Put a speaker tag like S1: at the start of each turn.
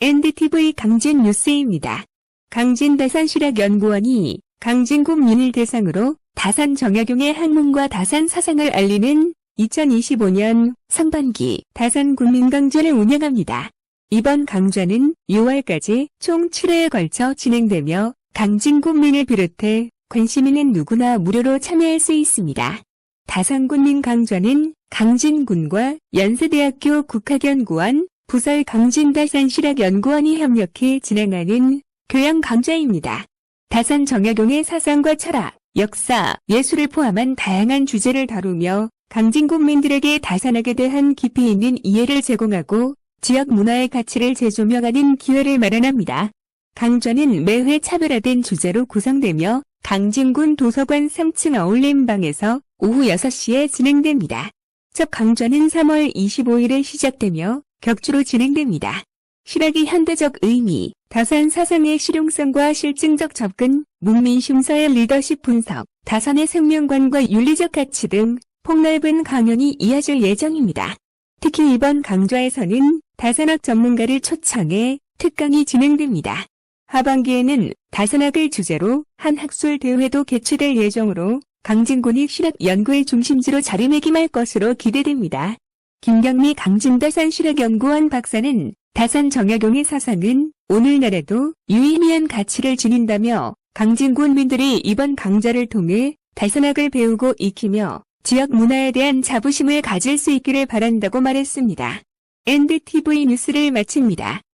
S1: NDTV 강진 뉴스입니다. 강진 국민을 대상으로 다산 정약용의 학문과 다산 사상을 알리는 2025년 상반기 다산 국민강좌를 운영합니다. 이번 강좌는 6월까지 총 7회에 걸쳐 진행되며 강진 국 민을 비롯해 관심 있는 누구나 무료로 참여할 수 있습니다. 다산군민 강좌는 강진군과 연세대학교 국학연구원, 부설 강진다산 실학연구원이 협력해 진행하는 교양 강좌입니다. 다산 정약용의 사상과 철학, 역사, 예술을 포함한 다양한 주제를 다루며 강진 국민들에게 다산학에 대한 깊이 있는 이해를 제공하고 지역 문화의 가치를 재조명하는 기회를 마련합니다. 강좌는 매회 차별화된 주제로 구성되며 강진군 도서관 3층 어울림방에서 오후 6시에 진행됩니다. 첫 강좌는 3월 25일에 시작되며 격주로 진행됩니다. 실학의 현대적 의미, 다산 사상의 실용성과 실증적 접근, 문민심서의 리더십 분석, 다산의 생명관과 윤리적 가치 등 폭넓은 강연이 이어질 예정입니다. 특히 이번 강좌에서는 다산학 전문가를 초청해 특강이 진행됩니다. 하반기에는 다산학을 주제로 한 학술 대회도 개최될 예정으로 강진군이 실학 연구의 중심지로 자리매김할 것으로 기대됩니다. 김경미 강진다산 실학연구원 박사는 다산 정약용의 사상은 오늘날에도 유의미한 가치를 지닌다며 강진군민들이 이번 강좌를 통해 다산학을 배우고 익히며 지역 문화에 대한 자부심을 가질 수 있기를 바란다고 말했습니다. NDTV 뉴스를 마칩니다.